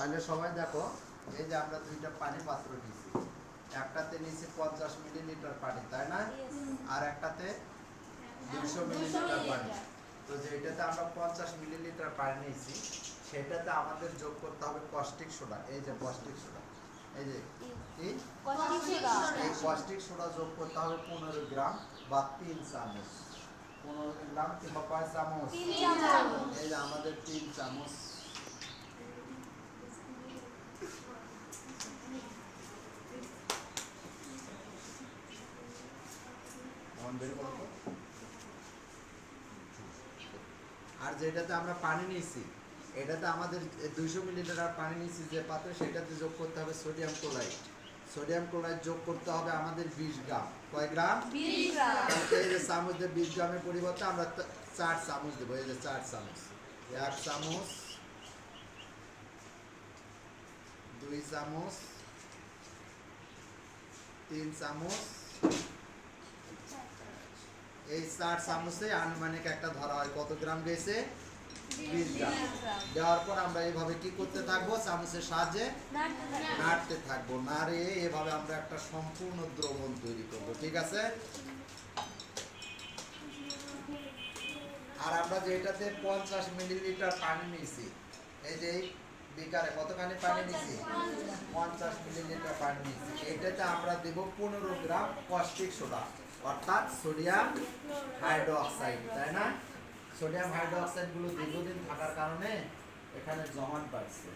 তাহলে সবাই দেখো এই যে আমরা দুইটা পানি পাত্র নিয়েছি। একটাতে নিয়েছি পঞ্চাশ মিলিলিটার পানি তাই না? আর একটাতে দুশো মিলিলিটার পানি। তো যেটাতে আমরা পঞ্চাশ মিলিলিটার পানি নিয়েছি সেটাতে আমাদের যোগ করতে হবে কস্টিক সোডা। এই যে কস্টিক সোডা। এই যে এই কস্টিক সোডা যোগ করতে হবে পনেরো গ্রাম বা তিন চামচ। পনেরো গ্রাম কিংবা কয় চামচ। এই যে আমাদের তিন চামচ এখন বের করো তো। আর যেটাতে আমরা পানি নিয়েছি এটাতে আমাদের দুইশো মিলিলিটার পানি নিয়েছি যে পাত্রে সেটাতে যোগ করতে হবে সোডিয়াম ক্লোরাইড সোডিয়াম ক্লোরাইড যোগ করতে হবে আমাদের বিশ গ্রাম। কয় গ্রাম? এই যে চামচ দিয়ে বিশ গ্রামের পরিবর্তে আমরা চার চামচ দেবো এই যে চার চামচ। এক চামচ দুই চামচ তিন চামচ চার চামচে আনুমানিক একটা ধরা হয়। কত গ্রাম গেছে? বিশ গ্রাম। দেওয়ার পর আমরা এইভাবে কি করতে থাকব? চামচের সাহায্যে নাড়তে থাকব। নাড়ে এভাবে আমরা একটা সম্পূর্ণ দ্রবণ তৈরি করব। ঠিক আছে? আর আমরা যেটাতে পঞ্চাশ মিলিলিটার পানি নিয়েছি এই যে বিকারে কতখানি পানি নিয়েছি? পঞ্চাশ। মিলিলিটার পানি নিয়েছি। এটাতে আমরা দেব পনেরো গ্রাম কস্টিক সোডা। অর্থাৎ সোডিয়াম হাইড্রোক্সাইড তাই না? সোডিয়াম হাইড্রোক্সাইডগুলো দীর্ঘদিন থাকার কারণে এখানে জমাট বাড়ছে।